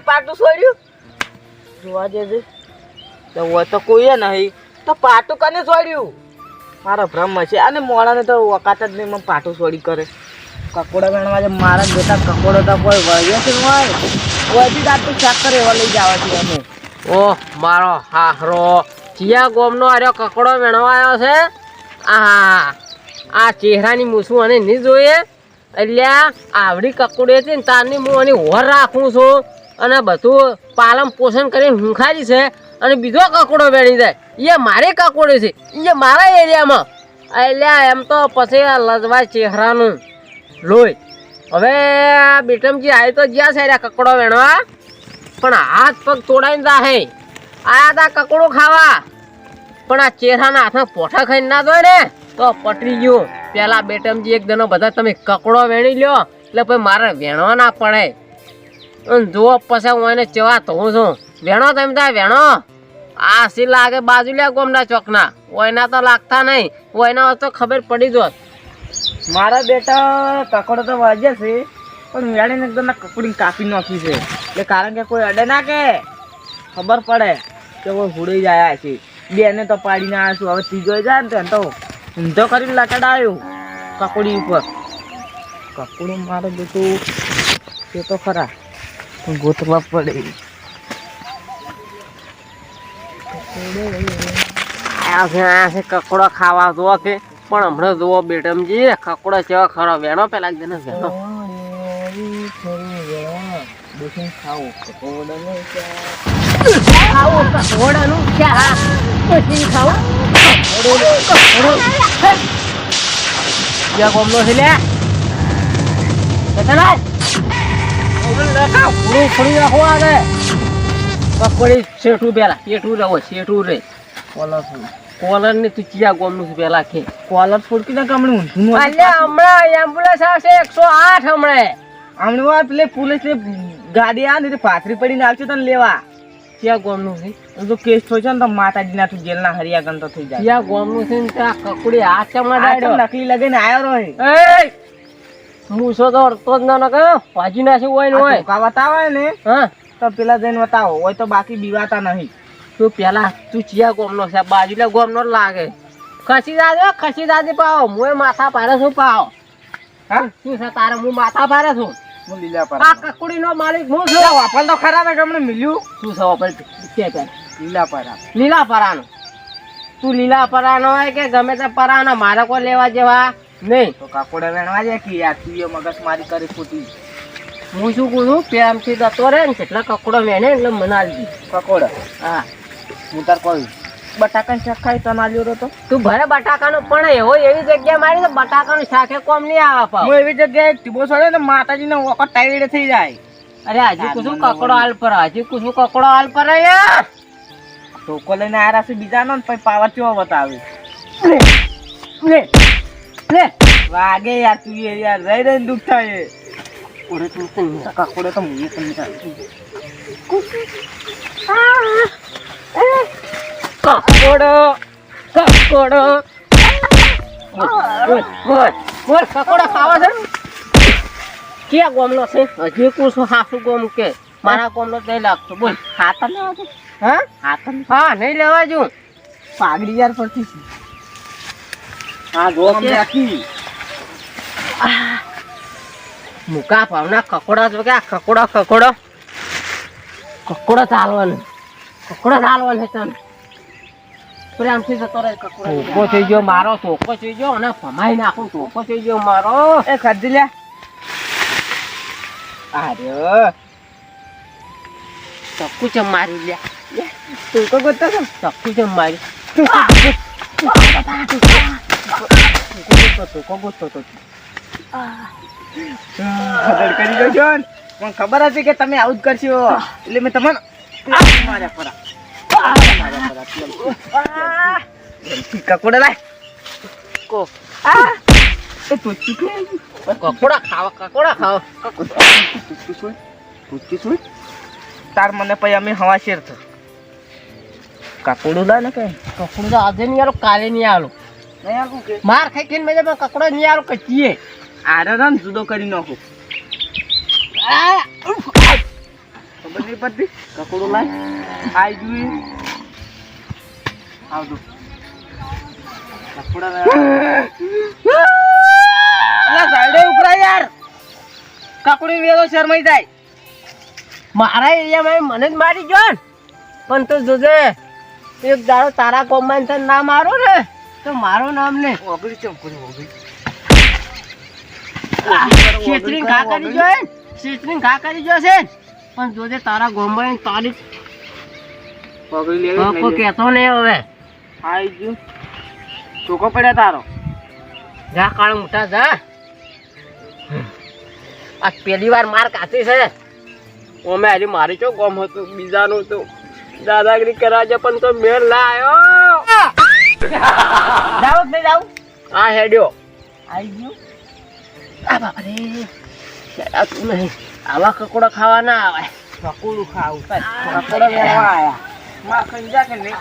પાટું છોડ્યું? જોવા દેજે. તો હોય તો કોઈએ નહીં. તો પાટું કને છોડ્યું? મારો ભ્રમ છે અને મોડાને તો વકાત જ નહીં, મને પાટું છોડી કરે. કકોડા ગણવા જે મારા બેટા કકોડો તો કોઈ વળ્યો છે હોય વધી દાંતું શાક કરે એવા લઈ જવા છે અમે. ઓહ, મારો હાહરો. ચિયા ગોમનો આર્યો કકડો વેણવા આવ્યો છે? આ આ ચહેરાની મૂછું અને નહીં જોઈએ? એટલે આવડી કકડે છે ને તારની હું આની હોર રાખું છું. અને બધું પાલન પોષણ કરીને હુંખારી છે અને બીજો કકડો વેણી જાય. એ મારે કકોડે છે. એ મારા એરિયામાં. એટલે એમ તો પછી આ લજવા ચહેરાનું. લોહી. હવે બેટમજી આવી તો જ્યાં છે રહ્યા કકડો વેણવા. પણ હાથ પગ તોડાઈને જાહે. આયા તા કકડો ખાવા. પણ આ ચહેરાના હાથમાં પોઠા ખાઈને ના દોય ને, તો પટરી ગયું. પેલા બેટમજી એક દનો બધા તમે કકડો વેણી લ્યો. એટલે પછી મારે વેણવા ના પડે. જો પછી હું એને ચેવા થઉં છું. વેણો તમે ત્યાં વેણો. આ સી લાગે બાજુ લે ગોમના ચોકના. ઓયના તો લાગતા નહીં. ઓયના તો ખબર પડી જોત. મારા બેટા કકડો તો વાજે છે, પણ વેણીને એકદમ કકડી કાપી નાખી છે. એટલે કારણ કે કોઈ અડે ના કે. ખબર પડે કે કોઈ હુડી જાય છે બેને તો પાડીને આવ્યા છું. હવે ત્રીજો જાય ને તો ઊંધો કરીને લટડાયો. કકડી ઉપર. કકડું મારે બેટું, એ તો ખરા. ગોતવા પડે. કકડો ખાવા જુઓ કે પણ હમણાં જોવો બેટમજી કકડો કેવો ખરો. વેણો પેલા જ વેણો. કોમનો છે લે? ફૂડું રાખો આવે. કકોડી શેઠું પેલા શેઠું રહો શેઠું રે કોલર ને તું ચિયા ગોમનું છે પેલા કે. કોલર ફૂટકી ના કમણે ઊંધું અલ્યા હમણાં એમ્બ્યુલન્સ આવશે એકસો આઠ હમણાં. આમણે વાર પેલે પોલીસ ગાડી આ ને પાથરી પડીને આવશે તને લેવા. ચિયા ગોમનું છે. તો કેસ થયો છે ને તો માતાજીના તું જેલના હરિયા ગણ તો થઈ જાય. ચિયા ગોમનું છે ને ત્યાં કકડી હાથ ચમડા આ નકલી લગીને આવ્યો રહે! મૂસો તો અડતો જ ના કયો? ભાજી નાખી હોય ને હોય. બતાવે ને હા? તો પેલા જઈને બતાવો. હોય તો બાકી બીવાતા નહીં. તું પેલા તું ચિયા ગોમનો છે બાજુલે ગોમનો લાગે. ખસી દાદે ખસી દાદે પાવો હું માથા પારે છું પાવ હા? શું છે તારે? હું માથા પારે છું હું લીલા પારે આ કકડી નો માલિક હું છું? વાફલ તો ખરા ને ગમને મિલ્યું? શું છે વાપર? કે કે? લીલા પારા લીલા પરાનો. તું લીલા પરાનો હોય કે ગમે તે પરાનો? મારે કોઈ લેવા જેવા? નહીં. તો કાકોડે વેણવા જાય કે યાર તું મગજ મારી કરી ખોટી હું શું કહું છું? પ્રેમથી જતો રહે ને કેટલા કકડો વેણે એટલે મને આવી કકોડે? હા. હું તાર કોઈ બટાકાની શાક ખાઈ તને આલ્યો તો? તું ઘરે બટાકા નું પણ એવો એવી જગ્યા મારી તો બટાકાનું શાકે કોમ નહીં આવે હું એવી જગ્યાએ ટીબો સડે ને માતાજીને વખત ટાઈડ થઈ જાય. અરે હજી કુશું કકડો હાલ પર હજી કુશું કકડો હાલ પર યાર ટોકો લઈને આયા છે બીજાનો ને પછી પાવર ચેવો બતાવે લે. વાગે યાર તું એ યાર રહી રહીને દુઃખ થાય ઓરે તું તો નહીં. કાકોડે તો મુએ પણ. કકોડો કકોડો બોલ કકોડો ખાવા છે? ક્યાં ગોમનો છે? હજી કુછ હાસુ ગોમ કે? મારા ગોમનો જ નહીં લાગતો. બોલ. ખાતર લેવા. હા? ખાતર હા નહીં લેવા જુ પાઘડી યાર પડતી છે. જો આમ રાખી. મુકા ભાવના કકોડા જો કે આ કકોડા કકોડો. કકોડો ચાલવાનો કકોડો ચાલવાનો તને. પ્રેમથી જતો રહે કકોડો. ચોખ્ખો થઈ ગયો મારો ચોખ્ખો થઈ ગયો અને ભમાઈ નાખું ચોખ્ખો થઈ ગયો મારો. એ ખાધી લે. આર્યો ચક્કુ ચમ મારી લ્યા તું તો ગોતતો ચક્કુ ચમ મારી ગોતતો ખબર કરી દો ને. મને ખબર હતી કે તમે આવું જ કરશો. એટલે મેં તમને માર્યા પરા. કકોડા લાય. કો. આ એ તુચી કે? કકોડા ખાવા કકોડા ખાવા. તુચી તાર મને પછી અમે હવા શેર થયો કાકોડું લાય ને કઈ. કકોડું તો આજે નહીં આલો કાલે નહીં આલો. માર ખાઈ ખાઈને પણ કકોડો નહીં આરો કચીએ આરે રન જુદો કરી નાખું. આ ખબર નહીં પડતી? કકોડું લાય. આઈ જોઈ આવજો. કકોડા સાઈડે ઉભરા યાર. કકડી વેલો શરમાઈ જાય. મારા એરિયામાં મને જ મારી ગયો પણ તું જોજે એક દાડો તારા કોમ્બાઈન ના મારો ને. તો મારું નામ ને ઓગળી ચમકુડી ઓગળી શેતરીને ઘા કરી ગયો ને? ઘા કરી જો છે પણ જોજે તારા કોમ્બાઈન તારી કોઈ લેવી કહેતો નહીં. હવે. આઈ ગયું. ચોકો પડ્યા તારો. જા કાળ મોટા જા. આ પહેલી વાર માર કાચી છે. ઓમે હજી મારી ચો ગોમ હતું બીજાનું તો દાદાગીરી કરાજે પણ તો મેળ લાયો. જાવ નહીં જાવ આ હેડ્યો આઈ ગયું આ બાપા રે આ તું નહીં આવા કકોડા ખાવા ના આવે કકોડું ખાવું કકોડા લેવા આયા માં ખાઈ જા કે નહીં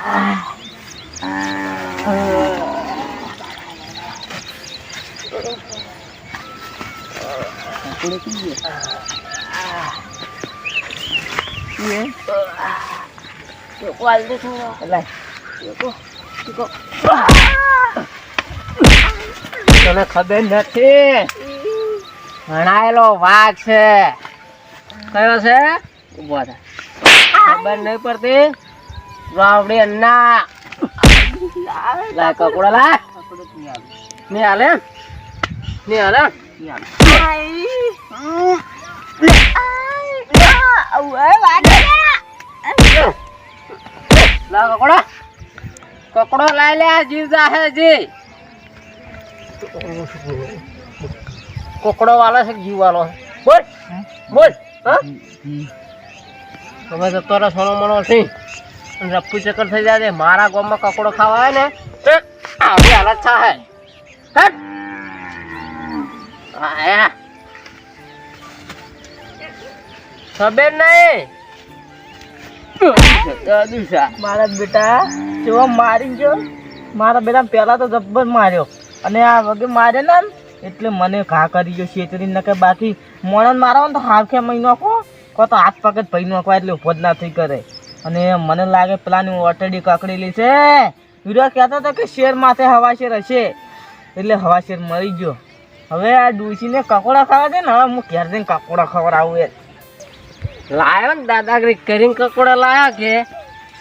કકોડે પીએ પીએ વાલ દે થોડો લાય તને ખબર નથી? ભણાયેલો વાઘ છે. કયો છે? ઊભો ખબર નહીં પડતી? રાવડી અન્ના. લા કપડા લા કકોડે પી આવે ને હાલે? નહીં હાલે. લા લાવ કકોડા લાય લે, આ જીવ જાહે જી. કકડો વાલો છે જીવ વાલો છે? બોલ બોલ તમે તો તોરા સોનો મનો છે. રપ્પુ ચક્કર થઈ જાય મારા ગામમાં કકડો ખાવા આવે ને આવી હાલત થાય હટ. આયા. ખબર નહીં. મારા બેટા, જેવો મારી ગયો, મારા બેટા પહેલા તો જબ્બર માર્યો. અને આ વગે મારે ને એટલે મને ઘા કરી ગયો છેતરી નકે બાકી મોણન મારો ને તો હાથે મહી નાખો. કો તો હાથ પગ ભાઈ નાખવા એટલે ઊભો જ ના કરે. અને મને લાગે પેલાની ઓટડી કકડેલી છે. વીરો કહેતો હતો કે શેર માથે હવા શેર હશે. એટલે હવા શેર મરી ગયો. હવે આ ડૂસીને કકોડા ખાવા દે ને, હવે હું ઘેર જઈને કકોડા ખવડાવું એ. લાયો ને દાદાગીરી કરીને કકોડો લાયો કે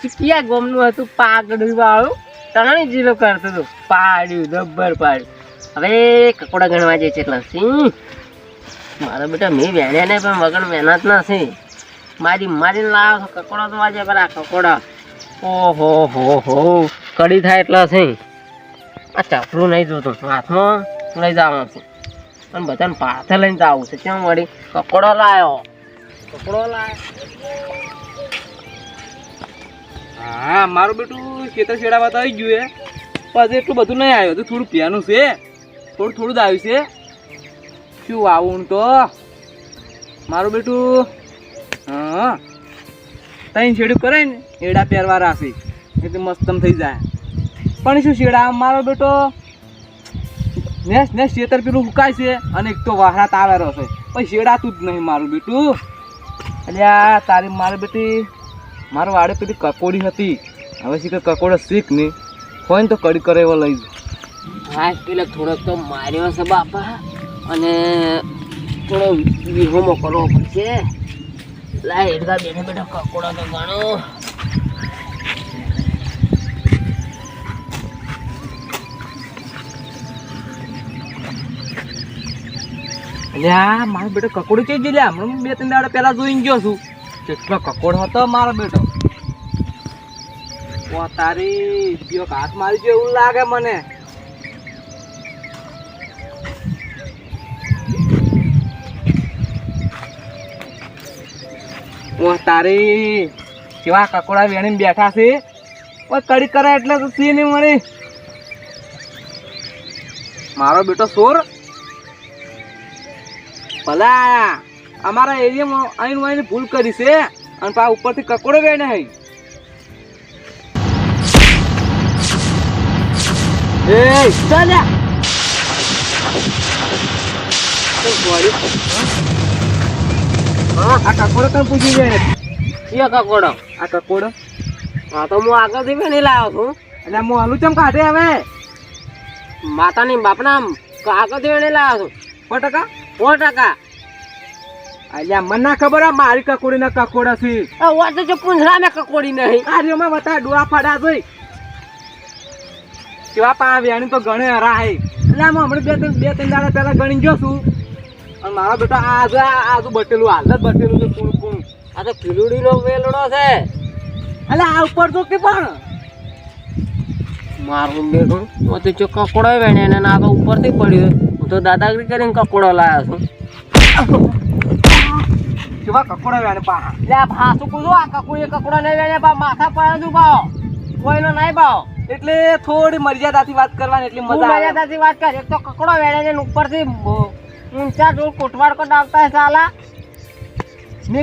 ક્યાં ગોમનું હતું પાકડું વાળું. તણી જીલો કરતું હતું. પાડ્યું, જબ્બર પાડ્યું. હવે કકોડા ગણવા જાય છે એટલે સિંહ. મારા બેટા, મેં વેણ્યા ને પણ વગર મહેનત નથી મારી મારીને લાવ્યો છો, કકોડા તો વાજે પેલા કકોડા. ઓહો, હો હો. કડી થાય એટલે છે આ ચાપડું નહીં જોતું, હાથમાં લઈ જવાનું છે. પણ બધાને પાથે લઈને જવું છે. કેમ વળી? કકોડો લાયો. કપડો લાય હા, મારું બેટું ખેતર છેડાવા તો આવી ગયું એ પછી એટલું બધું નહીં આવ્યું. થોડું પીવાનું છે. થોડું થોડું જ આવ્યું છે. શું આવું તો? મારું બેટું, હા. તઈ શેડું કરે ને, એડા પહેરવા રાખી. એટલે મસ્તમ થઈ જાય. પણ શું શેડા? મારો બેટો નેસ નેસ ખેતર પેલું સુકાય છે અને એક તો વહારાત આવેલો છે. પછી શેડાતું જ નહીં મારું બેટું. અલ્યા, તારી મારી બેટી, મારા વાડે પેલી કકોડી હતી. હવે શીખ કકોડો શીખ નહીં હોય તો કડી કરે એવો લઈ. હા પેલો થોડોક તો માર્યો છે બાપા. અને થોડો વિહોમો કરવો પડશે. લાય એડગા બેઠા બેઠા કકોડા તો ગણો. અલ્યા મારો બેટો કકોડી ચઈ જ લ્યા, હમણાં બે ત્રણ દાડા પહેલા જોઈને ગયો છું. કેટલો કકોડ હતો મારો બેટો. ઓ, તારી બીજો હાથ મારી ગયો એવું લાગે મને. ઓ, તારી કેવા કકોડા વેણીને બેઠા છે? ઓ, કડી કરે એટલે તો સી નહીં મળી મારો બેટો સોર. ભલા અમારા એરિયામાં અહીં અહીં ભૂલ કરી છે અને પા ઉપરથી કકોડો વેણે હઈ. એ ચાલ્યા. આ કકોડો કઈ પૂછી જાય એ કકોડો? આ કકોડો. હા તો હું આગળથી વેણી લાવ્યો છું. એટલે હું ચમ કાઢે હવે? માતાની બાપના આગળથી વેણી લાવ્યો છું. સો ટકા? સો ટકા. અલ્યા મને ખબર આ મારી કકોડી ના કકોડા છે. આ વાત તો જો પૂંછડા મેં કકોડી નહીં. બતા ડોળા ફાડા જોઈ. કેવા પા તો ગણે હરા હે એટલે આમ હમણાં બે ત્રણ બે ત્રણ દાડા પહેલા ગણી ગયો છું. અને મારા બેટા આ આ આજુ બટેલું હાલ જ બટેલું છે કુણ કુણ. આ તો કિલુડીનો વેલડો છે. એટલે આ ઉપર તો કે પણ. મારું બેટું તો જો કકોડો વેણે ને ના તો ઉપરથી પડ્યો તો દાદાગીરી કરીને કકોડો લાવ્યો છું. કેવા કકોડા વ્યાણે પા લે ભાસું કૂદો આ કકોડી કકોડો નહીં વેણે બા માથા પર તું ભાવ કોઈનો નહીં ભાવ એટલે થોડી મર્યાદાથી વાત કરવાની એટલી મજા આવે. મર્યાદાથી વાત કર એક તો કકડો ને ઉપરથી ઊંચા ડોલ કોટવાડ કો ડાલતા હે સાલા.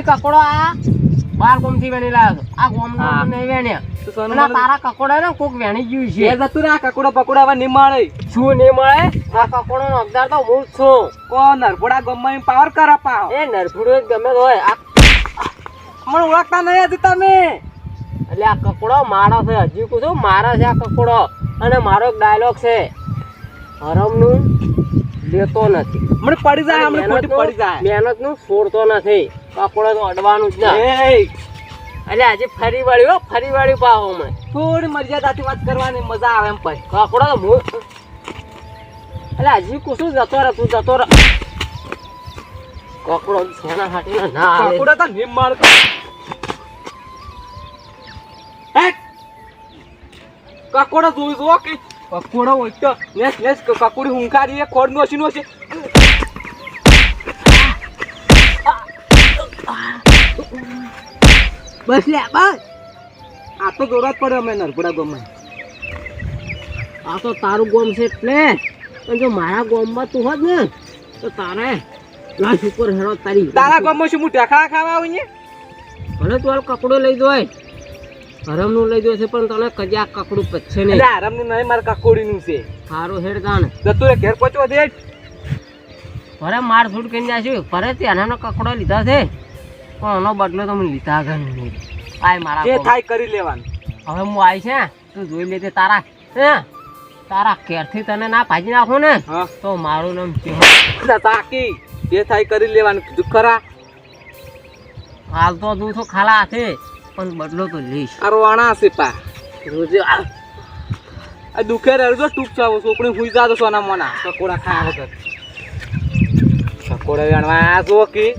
કકડો આ બાર ગોમથી વેણી લાવ્યો આ કોમ. નહીં વેણ્યા. તારા કકોડા ને કોક વેણી ગયું એ છે જતું રે આ કકોડા પકોડા હવે નહીં મળે. શું નહીં મળે? આ કકોડો નો અગદાર તો હું છું. કોણ નરફોડા ગમે પાવર કરા પાવ એ નરફોડો ગમે તો હોય. આ મને ઓળખતા નહીં હતી તમે. એટલે આ કકોડો મારો છે. હજી કુછું મારા છે આ કકોડો. અને મારો એક ડાયલોગ છે. હરમનું લેતો નથી. મને પડી જાય હમણાં ખોટી પડી જાય. મહેનતનું છોડતો નથી. કપડો તો અડવાનું જ ના. એટલે આજે ફરી વળ્યો હો, ફરી વળ્યું પાહો હમણાં થોડી મર્યાદાથી વાત કરવાની મજા આવે એમ પછી કપડો તો હું એટલે હજી કુશું જતો રહે તું જતો રહે. કપડો સોના હાટી ના આવે. કપડો તો નહીં મારતો! કકોડો જોઈ જો કે કકોડો હોય તો નેસ નેસ કકોડી હુંકારી એ ખોડ નો નો છે બસ લે બસ. આ તો જોરા જ પડે અમે નરપુડા ગમે આ તો તારું ગોમ છે એટલે. પણ જો મારા ગોમમાં તું હોત ને તો તારે લાશ ઉપર હેરો તારી. તારા ગોમમાં શું હું ટેખા ખાવા આવું ને ભલે તું હાલ કપડો લઈ દો હરમનું લઈ જશે પણ તને કજા કકડું પછે નહીં. આરામનું નહીં મારા કકોડીનું છે. સારું હેડ ગાણ જતું રે ઘેર પહોંચવા દે. ભરે માર છૂટ કરીને જાશું. ભરે ત્યાંનો કકડો લીધા છે. પણ એનો બદલો તો મને લીધા ગણ નહીં. આય મારા જે થાય કરી લેવાનું. હવે હું આવી છે તું જોઈ લેજે તારા હે. તારા ઘેરથી તને ના ભાજી નાખું ને તો મારું નામ છે. તાકી જે થાય કરી લેવાનું. ખરા? હાલ તો તું તો ખાલા હાથે પણ બદલો તો લઈશ. આ રોવાણા હશે પા. રોજે આ દુખે રહેજો ટૂંક ચાવો છોકરી હુઈ જાતો સોના મોના. પકોડા ખાયા વગર. પકોડા વેણવા આ જો કી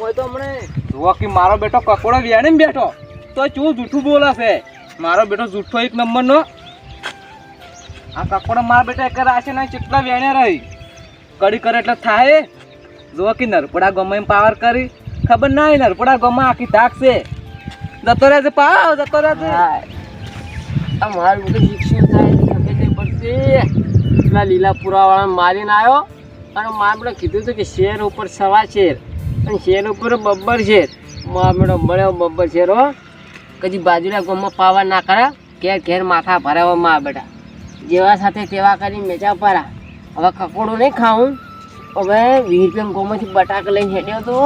ઓય તો હમણે. જો કી મારો બેટો કકોડો વેણે ને બેઠો. તો ચૂ જૂઠું બોલાશે. છે મારો બેટો જૂઠો એક નંબરનો. આ કકોડો મારા બેટા એક રાશે ના કેટલા વેણે રહી? કડી કરે એટલે થાય. જો કે નરપડા ગમે એમ પાવર કરી. ખબર ના નરપડા ગમે આખી ધાક છે. જતો રહેજે પાવ, જતો આ મારું બધું શિક્ષણ થાય છે, ખબર નહીં પડતી. પેલા લીલા પુરાવાળા મારીને આવ્યો અને મા મેડમ કીધું હતું કે શેર ઉપર સવા શેર. અને શેર ઉપર બબ્બર શેર. મા મેડો મળ્યો બબ્બર શેર, હો. કદી બાજુના ગામમાં પાવા ના કરે, ઘેર ઘેર માથા ભરાવા માં બેટા. જેવા સાથે તેવા કરી મેચા પરા હવે કકોડું નહીં ખાઉં. હવે વીર રૂપિયા ગોમાંથી બટાકા લઈને હેડ્યો તો